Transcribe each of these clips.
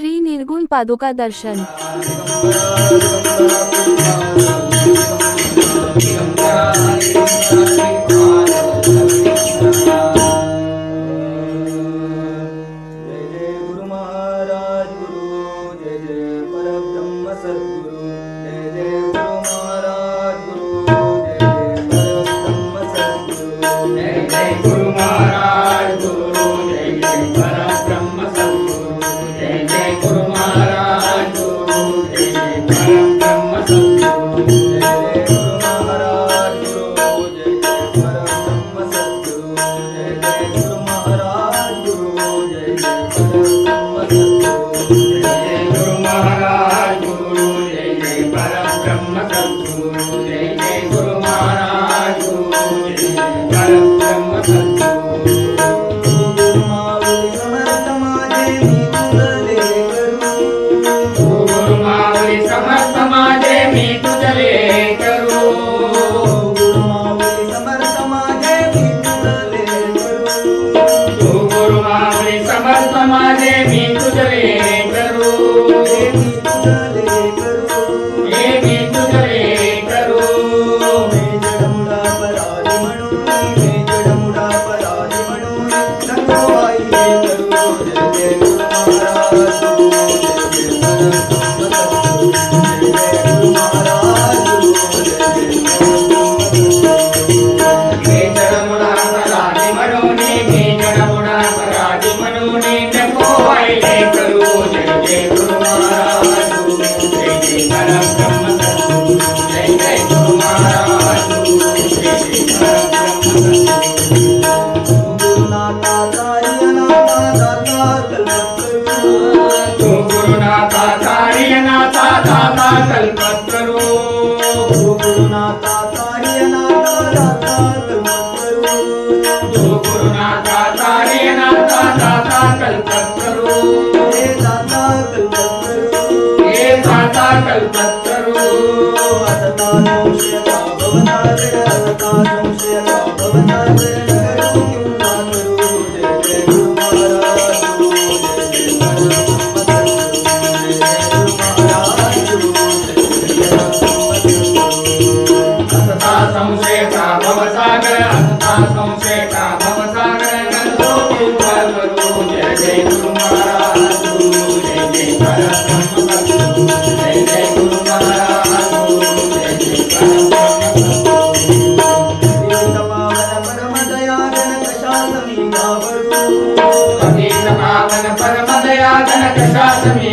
श्री निर्गुण पादुका दर्शन। महाराज गुरु जय जय जय जय गुरु महाराज। Tatra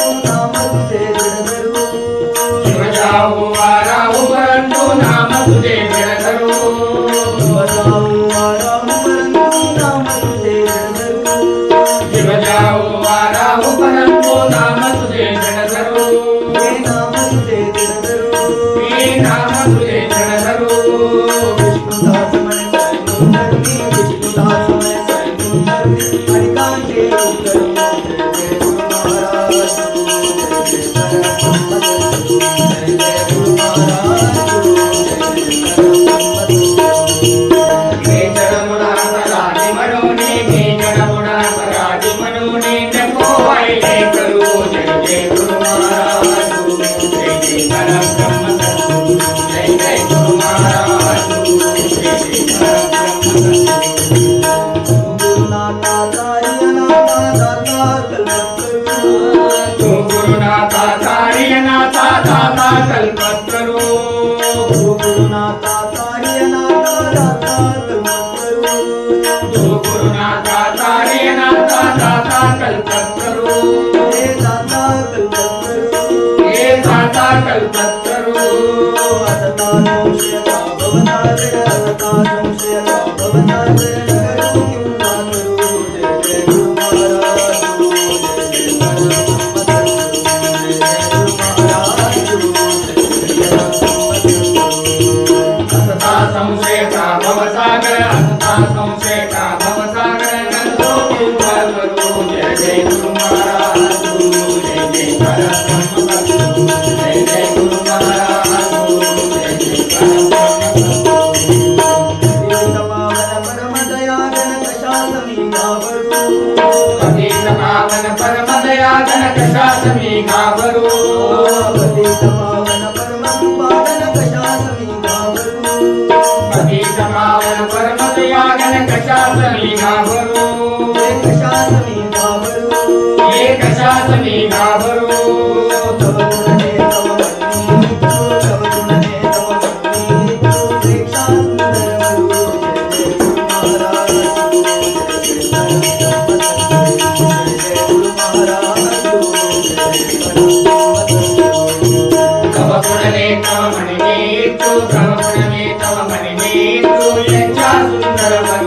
Oh, दाता कल्पत करो दो गुरु नाता तारे नाता दाता कल्पत करो दो गुरु नाता तारे नाता दाता कल्पत करो हे दाता कल्पत करो हे दाता कल्पत जनक शासमी गावरो एक शासमी गावरो तव गुणने तव मणिनेतु तव गुणने तव मणिनेतु यज्ञा सुंदर वरु